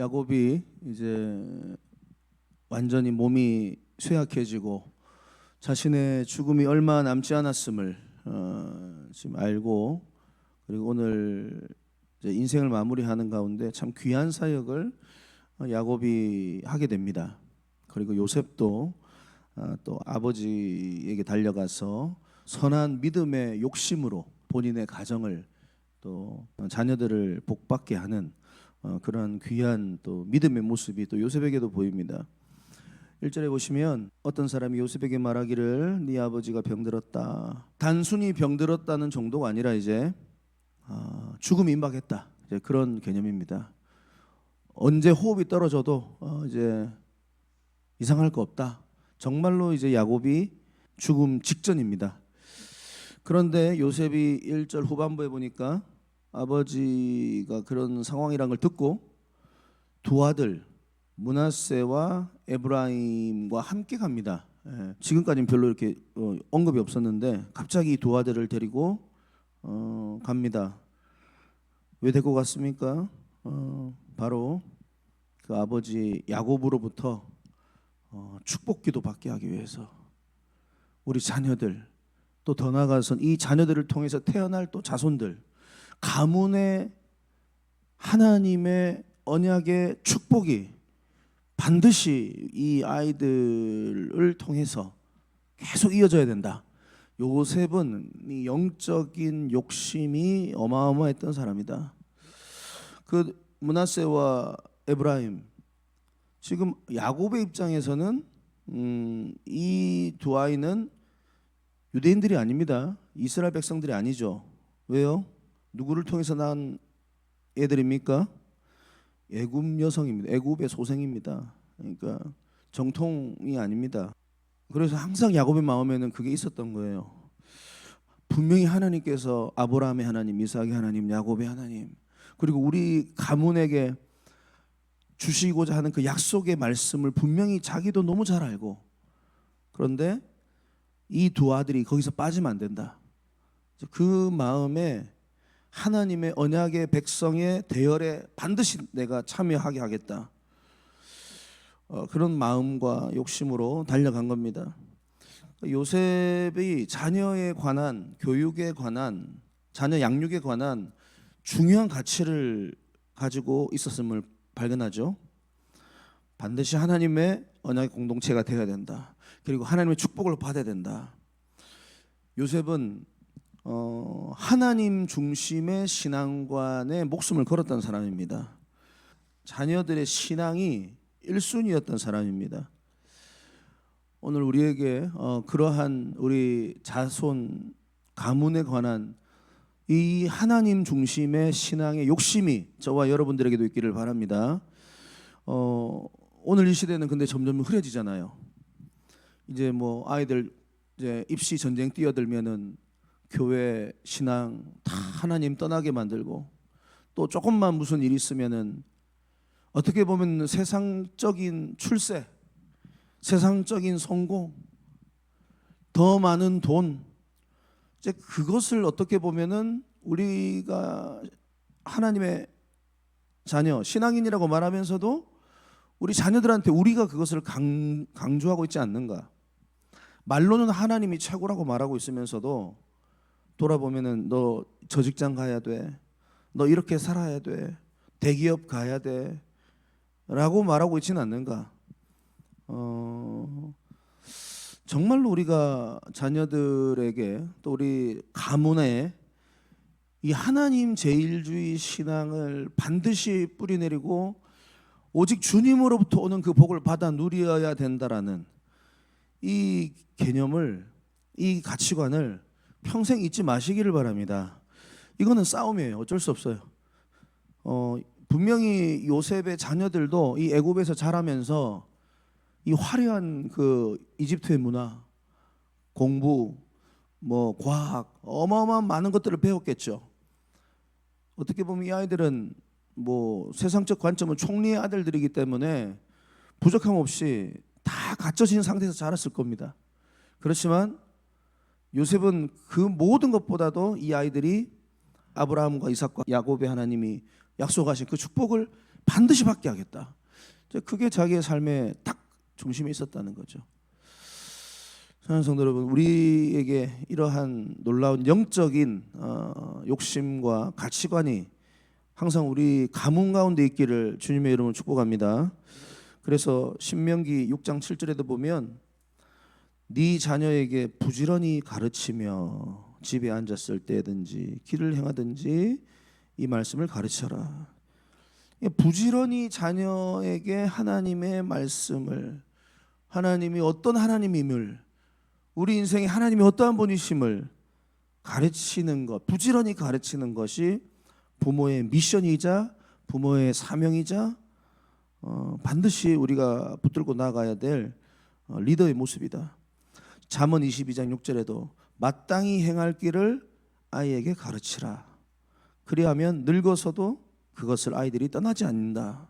야곱이 이제 완전히 몸이 쇠약해지고 자신의 죽음이 얼마 남지 않았음을 어, 지금 알고 그리고 오늘 인생을 마무리하는 가운데 참 귀한 사역을 어, 야곱이 하게 됩니다. 그리고 요셉도 어, 또 아버지에게 달려가서 선한 믿음의 욕심으로 본인의 가정을 또 자녀들을 복받게 하는 어, 그런 귀한 또 믿음의 모습이 또 요셉에게도 보입니다. 1절에 보시면 어떤 사람이 요셉에게 말하기를 네 아버지가 병들었다. 단순히 병들었다는 정도가 아니라 이제 아, 죽음이 임박했다. 이제 그런 개념입니다. 언제 호흡이 떨어져도 어, 이제 이상할 거 없다. 정말로 이제 야곱이 죽음 직전입니다. 그런데 요셉이 1절 후반부에 보니까 아버지가 그런 상황이란 걸 듣고 두 아들 문하세와 에브라임과 함께 갑니다. 예, 지금까지는 별로 이렇게 어, 언급이 없었는데 갑자기 두 아들을 데리고 어, 갑니다. 왜 데리고 갔습니까? 어, 바로 그 아버지 야곱으로부터 어, 축복기도 받게 하기 위해서 우리 자녀들 또 더 나아가선 이 자녀들을 통해서 태어날 또 자손들 가문의 하나님의 언약의 축복이 반드시 이 아이들을 통해서 계속 이어져야 된다. 요셉은 이 영적인 욕심이 어마어마했던 사람이다. 그 문하세와 에브라임 지금 야곱의 입장에서는 음, 이두 아이는 유대인들이 아닙니다. 이스라엘 백성들이 아니죠. 왜요? 누구를 통해서 난 애들입니까? 애굽 여성입니다. 애굽의 소생입니다. 그러니까 정통이 아닙니다. 그래서 항상 야곱의 마음에는 그게 있었던 거예요. 분명히 하나님께서 아브라함의 하나님, 이삭의 하나님, 야곱의 하나님, 그리고 우리 가문에게 주시고자 하는 그 약속의 말씀을 분명히 자기도 너무 잘 알고 그런데 이 두 아들이 거기서 빠지면 안 된다. 그 마음에 하나님의 언약의 백성의 대열에 반드시 내가 참여하게 하겠다. 어, 그런 마음과 욕심으로 달려간 겁니다. 요셉이 자녀에 관한 교육에 관한 자녀 양육에 관한 중요한 가치를 가지고 있었음을 발견하죠. 반드시 하나님의 언약의 공동체가 되어야 된다. 그리고 하나님의 축복을 받아야 된다. 요셉은 어, 하나님 중심의 신앙관에 목숨을 걸었던 사람입니다. 자녀들의 신앙이 1순위였던 사람입니다. 오늘 우리에게 어, 그러한 우리 자손 가문에 관한 이 하나님 중심의 신앙의 욕심이 저와 여러분들에게도 있기를 바랍니다. 어, 오늘 이 시대는 근데 점점 흐려지잖아요. 이제 뭐 아이들 이제 입시 전쟁 뛰어들면은 교회 신앙 다 하나님 떠나게 만들고 또 조금만 무슨 일 있으면은 어떻게 보면 세상적인 출세, 세상적인 성공, 더 많은 돈, 이제 그것을 어떻게 보면은 우리가 하나님의 자녀, 신앙인이라고 말하면서도 우리 자녀들한테 우리가 그것을 강, 강조하고 있지 않는가? 말로는 하나님이 최고라고 말하고 있으면서도 돌아보면은 너 저 직장 가야 돼. 너 이렇게 살아야 돼. 대기업 가야 돼. 라고 말하고 있지는 않는가? 어, 정말로 우리가 자녀들에게 또 우리 가문에 이 하나님 제일주의 신앙을 반드시 뿌리내리고 오직 주님으로부터 오는 그 복을 받아 누려야 된다라는 이 개념을 이 가치관을 평생 잊지 마시기를 바랍니다. 이거는 싸움이에요. 어쩔 수 없어요. 어, 분명히 요셉의 자녀들도 이 애굽에서 자라면서 이 화려한 그 이집트의 문화, 공부, 뭐 과학, 어마어마한 많은 것들을 배웠겠죠. 어떻게 보면 이 아이들은 뭐 세상적 관점은 총리의 아들들이기 때문에 부족함 없이 다 갖춰진 상태에서 자랐을 겁니다. 그렇지만 요셉은 그 모든 것보다도 이 아이들이 아브라함과 이삭과 야곱의 하나님이 약속하신 그 축복을 반드시 받게 하겠다. 그게 자기의 삶의 딱 중심에 있었다는 거죠. 사랑하는 성도 여러분, 우리에게 이러한 놀라운 영적인 어, 욕심과 가치관이 항상 우리 가문 가운데 있기를 주님의 이름으로 축복합니다. 그래서 신명기 6장 7절에도 보면 네 자녀에게 부지런히 가르치며 집에 앉았을 때든지 길을 행하든지 이 말씀을 가르쳐라. 부지런히 자녀에게 하나님의 말씀을 하나님이 어떤 하나님임을 우리 인생에 하나님이 어떠한 분이심을 가르치는 것, 부지런히 가르치는 것이 부모의 미션이자 부모의 사명이자 어, 반드시 우리가 붙들고 나가야 될 어, 리더의 모습이다. 잠언 22장 6절에도 마땅히 행할 길을 아이에게 가르치라. 그리하면 늙어서도 그것을 아이들이 떠나지 않는다.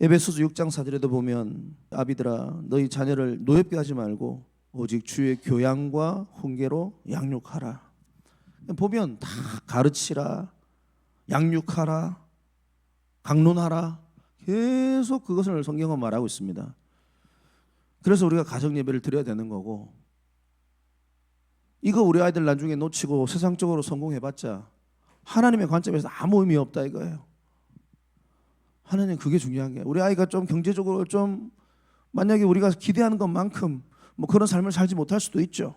에베소서 6장 4절에도 보면 아비들아 너희 자녀를 노엽게 하지 말고 오직 주의 교양과 훈계로 양육하라. 보면 다 가르치라, 양육하라, 강론하라 계속 그것을 성경은 말하고 있습니다. 그래서 우리가 가정 예배를 드려야 되는 거고 이거 우리 아이들 나중에 놓치고 세상적으로 성공해봤자 하나님의 관점에서 아무 의미 없다 이거예요. 하나님 그게 중요한 게 우리 아이가 좀 경제적으로 좀 만약에 우리가 기대하는 것만큼 뭐 그런 삶을 살지 못할 수도 있죠.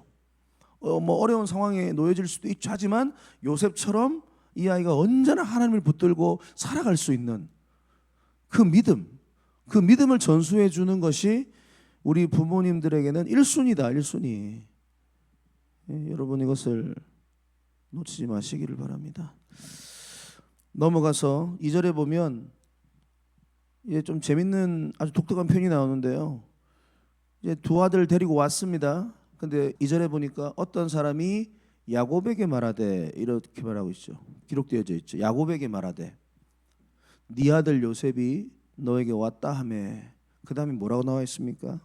어, 뭐 어려운 상황에 놓여질 수도 있죠. 하지만 요셉처럼 이 아이가 언제나 하나님을 붙들고 살아갈 수 있는 그 믿음, 그 믿음을 전수해 주는 것이 우리 부모님들에게는 1순위다, 1순위. 예, 여러분 이것을 놓치지 마시기를 바랍니다. 넘어가서 2절에 보면 이제 좀 재밌는 아주 독특한 표현이 나오는데요. 이제 두 아들 데리고 왔습니다. 근데 2절에 보니까 어떤 사람이 야곱에게 말하되 이렇게 말하고 있죠. 기록되어져 있죠. 야곱에게 말하되 네 아들 요셉이 너에게 왔다 하매 그다음에 뭐라고 나와 있습니까?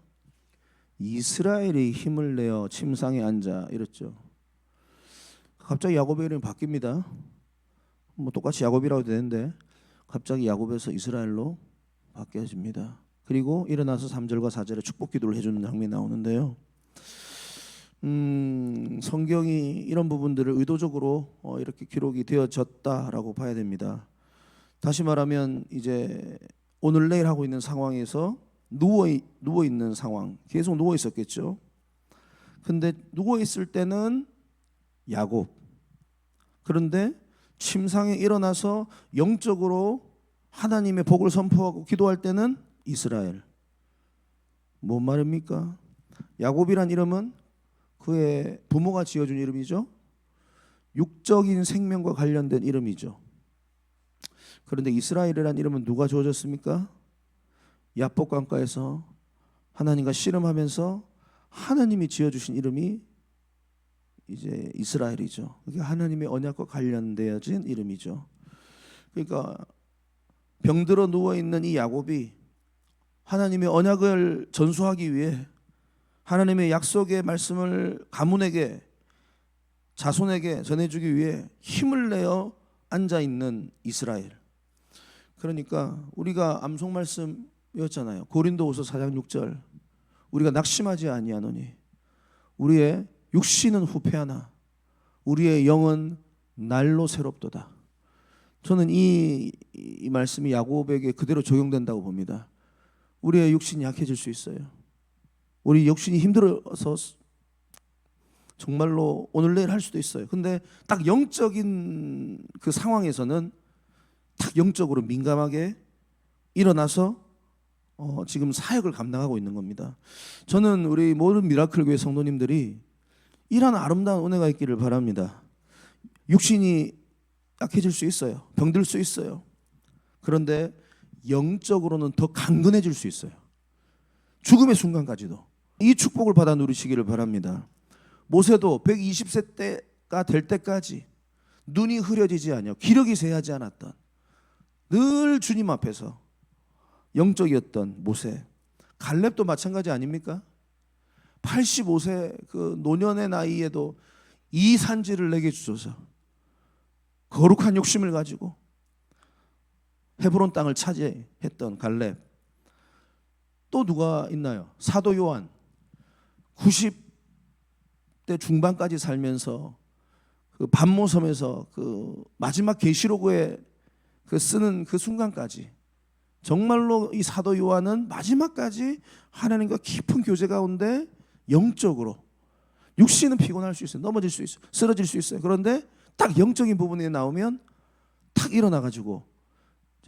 이스라엘이 힘을 내어 침상에 앉아 이랬죠. 갑자기 야곱의 이름이 바뀝니다. 뭐 똑같이 야곱이라고 되는데 갑자기 야곱에서 이스라엘로 바뀌어집니다. 그리고 일어나서 3절과 4절에 축복 기도를 해주는 장면이 나오는데요. 음, 성경이 이런 부분들을 의도적으로 어, 이렇게 기록이 되어졌다라고 봐야 됩니다. 다시 말하면 이제 오늘 내일 하고 있는 상황에서 누워 누워 있는 상황, 계속 누워 있었겠죠. 근데 누워 있을 때는 야곱. 그런데 침상에 일어나서 영적으로 하나님의 복을 선포하고 기도할 때는 이스라엘. 뭔 말입니까? 야곱이란 이름은 그의 부모가 지어준 이름이죠. 육적인 생명과 관련된 이름이죠. 그런데 이스라엘이란 이름은 누가 주어졌습니까? 야복 강가에서 하나님과 씨름하면서 하나님이 지어주신 이름이 이제 이스라엘이죠. 그게 하나님의 언약과 관련되어진 이름이죠. 그러니까 병들어 누워 있는 이 야곱이 하나님의 언약을 전수하기 위해 하나님의 약속의 말씀을 가문에게 자손에게 전해주기 위해 힘을 내어 앉아 있는 이스라엘. 그러니까 우리가 암송 말씀 이었잖아요. 고린도후서 4장 6절. 우리가 낙심하지 아니하노니 우리의 육신은 후패하나 우리의 영은 날로 새롭도다. 저는 이, 이 말씀이 야곱에게 그대로 적용된다고 봅니다. 우리의 육신이 약해질 수 있어요. 우리 육신이 힘들어서 정말로 오늘 내일 할 수도 있어요. 근데 딱 영적인 그 상황에서는 딱 영적으로 민감하게 일어나서 어, 지금 사역을 감당하고 있는 겁니다. 저는 우리 모든 미라클 교회 성도님들이 이런 아름다운 은혜가 있기를 바랍니다. 육신이 약해질 수 있어요. 병들 수 있어요. 그런데 영적으로는 더 강건해질 수 있어요. 죽음의 순간까지도. 이 축복을 받아 누리시기를 바랍니다. 모세도 120세 때가 될 때까지 눈이 흐려지지 않아 기력이 쇠하지 않았던 늘 주님 앞에서 영적이었던 모세. 갈렙도 마찬가지 아닙니까? 85세 그 노년의 나이에도 이 산지를 내게 주소서. 거룩한 욕심을 가지고 헤브론 땅을 차지했던 갈렙. 또 누가 있나요? 사도 요한. 90대 중반까지 살면서 그 반모섬에서 그 마지막 계시록에 그 쓰는 그 순간까지 정말로 이 사도 요한은 마지막까지 하나님과 깊은 교제 가운데 영적으로 육신은 피곤할 수 있어요. 넘어질 수 있어요. 쓰러질 수 있어요. 그런데 딱 영적인 부분에 나오면 탁 일어나 가지고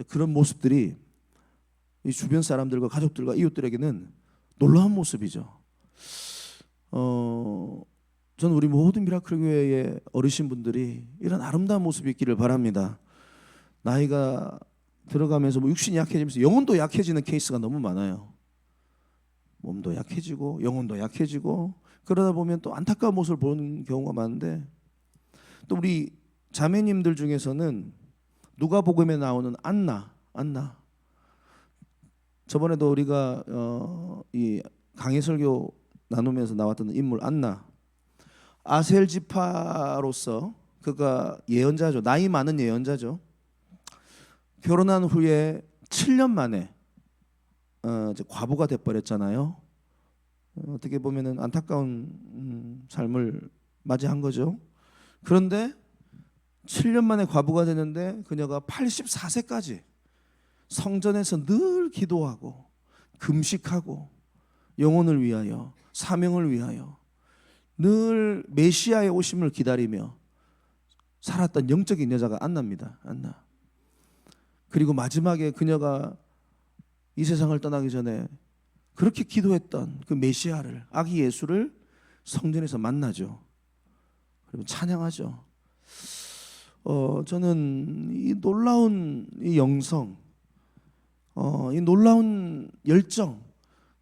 그런 모습들이 이 주변 사람들과 가족들과 이웃들에게는 놀라운 모습이죠. 어, 저는 우리 모든 미라클 교회의 어르신 분들이 이런 아름다운 모습이 있기를 바랍니다. 나이가 들어가면서 뭐 육신이 약해지면서 영혼도 약해지는 케이스가 너무 많아요. 몸도 약해지고 영혼도 약해지고 그러다 보면 또 안타까운 모습을 보는 경우가 많은데 또 우리 자매님들 중에서는 누가복음에 나오는 안나, 안나. 저번에도 우리가 어, 이 강해 설교 나누면서 나왔던 인물 안나. 아셀 지파로서 그가 예언자죠. 나이 많은 예언자죠. 결혼한 후에 7년 만에 어, 이제 과부가 돼 버렸잖아요. 어, 어떻게 보면은 안타까운 음, 삶을 맞이한 거죠. 그런데 7년 만에 과부가 되는데 그녀가 84세까지 성전에서 늘 기도하고 금식하고 영혼을 위하여 사명을 위하여 늘 메시아의 오심을 기다리며 살았던 영적인 여자가 안나입니다. 안나. 그리고 마지막에 그녀가 이 세상을 떠나기 전에 그렇게 기도했던 그 메시아를 아기 예수를 성전에서 만나죠. 그리고 찬양하죠. 어, 저는 이 놀라운 이 영성, 어, 이 놀라운 열정,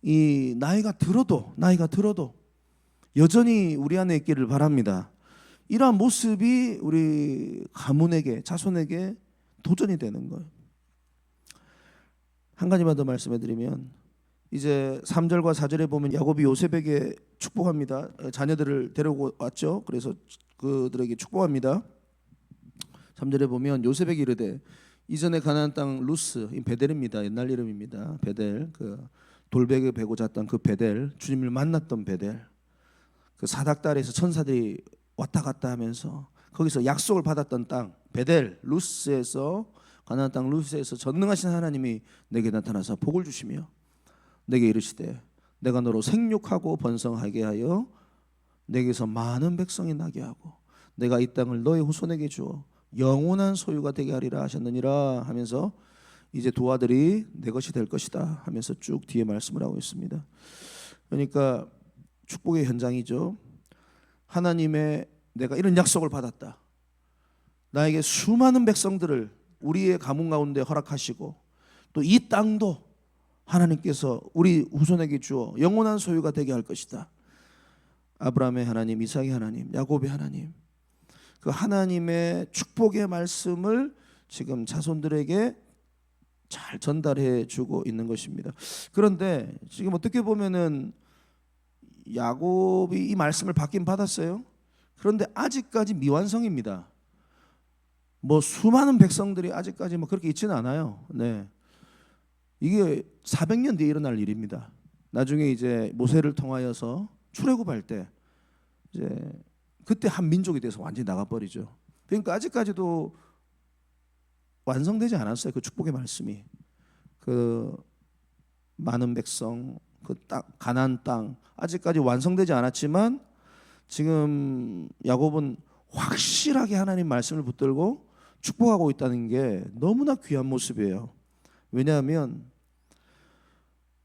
이 나이가 들어도 나이가 들어도 여전히 우리 안에 있기를 바랍니다. 이러한 모습이 우리 가문에게 자손에게 도전이 되는 거예요. 한 가지만 더 말씀해 드리면 이제 3절과 4절에 보면 야곱이 요셉에게 축복합니다. 자녀들을 데리고 왔죠. 그래서 그들에게 축복합니다. 3절에 보면 요셉에게 이르되 이전에 가나안 땅 루스 이 베델입니다. 옛날 이름입니다. 베델 그 돌베개 베고 잤던 그 베델 주님을 만났던 베델 그 사닥다리에서 천사들이 왔다 갔다 하면서 거기서 약속을 받았던 땅 베델 루스에서 가나안 땅 루스에서 전능하신 하나님이 내게 나타나서 복을 주시며 내게 이르시되 내가 너로 생육하고 번성하게 하여 내게서 많은 백성이 나게 하고 내가 이 땅을 너의 후손에게 주어 영원한 소유가 되게 하리라 하셨느니라 하면서 이제 두 아들이 내 것이 될 것이다 하면서 쭉 뒤에 말씀을 하고 있습니다. 그러니까 축복의 현장이죠. 하나님의 내가 이런 약속을 받았다. 나에게 수많은 백성들을 우리의 가문 가운데 허락하시고 또 이 땅도 하나님께서 우리 후손에게 주어 영원한 소유가 되게 할 것이다. 아브라함의 하나님, 이삭의 하나님, 야곱의 하나님. 그 하나님의 축복의 말씀을 지금 자손들에게 잘 전달해 주고 있는 것입니다. 그런데 지금 어떻게 보면은 야곱이 이 말씀을 받긴 받았어요. 그런데 아직까지 미완성입니다. 뭐 수많은 백성들이 아직까지 뭐 그렇게 있지는 않아요. 네. 이게 400년 뒤에 일어날 일입니다. 나중에 이제 모세를 통하여서 출애굽할 때 이제 그때 한 민족이 돼서 완전히 나가 버리죠. 그러니까 아직까지도 완성되지 않았어요. 그 축복의 말씀이 그 많은 백성 그 땅 가나안 땅 아직까지 완성되지 않았지만 지금 야곱은 확실하게 하나님 말씀을 붙들고 축복하고 있다는 게 너무나 귀한 모습이에요. 왜냐하면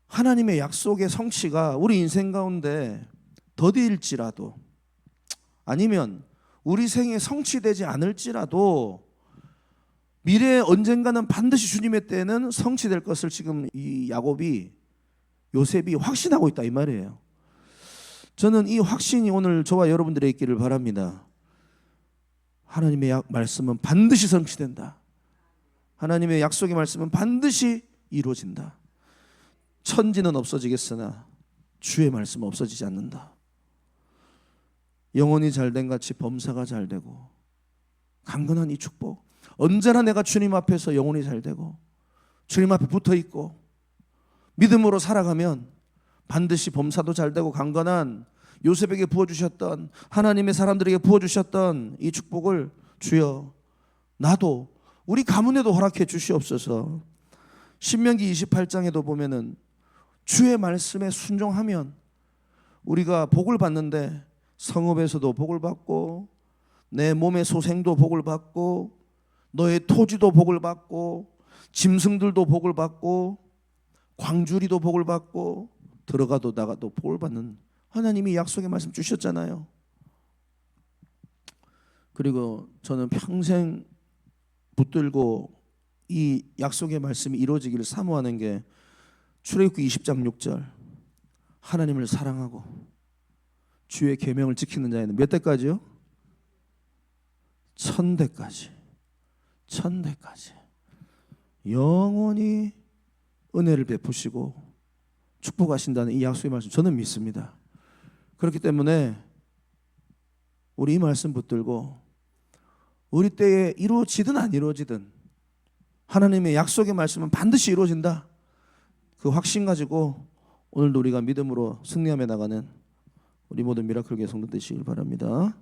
하나님의 약속의 성취가 우리 인생 가운데 더디일지라도 아니면 우리 생에 성취되지 않을지라도 미래에 언젠가는 반드시 주님의 때는 성취될 것을 지금 이 야곱이 요셉이 확신하고 있다 이 말이에요. 저는 이 확신이 오늘 저와 여러분들의 있기를 바랍니다. 하나님의 약, 말씀은 반드시 성취된다. 하나님의 약속의 말씀은 반드시 이루어진다. 천지는 없어지겠으나 주의 말씀은 없어지지 않는다. 영혼이 잘된 같이 범사가 잘 되고 강건한 이 축복 언제나 내가 주님 앞에서 영혼이 잘 되고 주님 앞에 붙어 있고 믿음으로 살아가면 반드시 범사도 잘 되고 강건한 요셉에게 부어 주셨던 하나님의 사람들에게 부어 주셨던 이 축복을 주여 나도 우리 가문에도 허락해 주시옵소서. 신명기 28장에도 보면은 주의 말씀에 순종하면 우리가 복을 받는데 성읍에서도 복을 받고 내 몸의 소생도 복을 받고 너의 토지도 복을 받고 짐승들도 복을 받고 광주리도 복을 받고 들어가도 나가도 복을 받는 하나님이 약속의 말씀 주셨잖아요. 그리고 저는 평생 붙들고 이 약속의 말씀이 이루어지기를 사모하는 게 출애굽기 20장 6절 하나님을 사랑하고 주의 계명을 지키는 자에는 몇 대까지요? 천 대까지. 천 대까지. 영원히 은혜를 베푸시고 축복하신다는 이 약속의 말씀 저는 믿습니다. 그렇기 때문에 우리 이 말씀 붙들고 우리 때에 이루어지든 안 이루어지든 하나님의 약속의 말씀은 반드시 이루어진다. 그 확신 가지고 오늘도 우리가 믿음으로 승리하며 나가는 우리 모든 미라클 성도 되시길 바랍니다.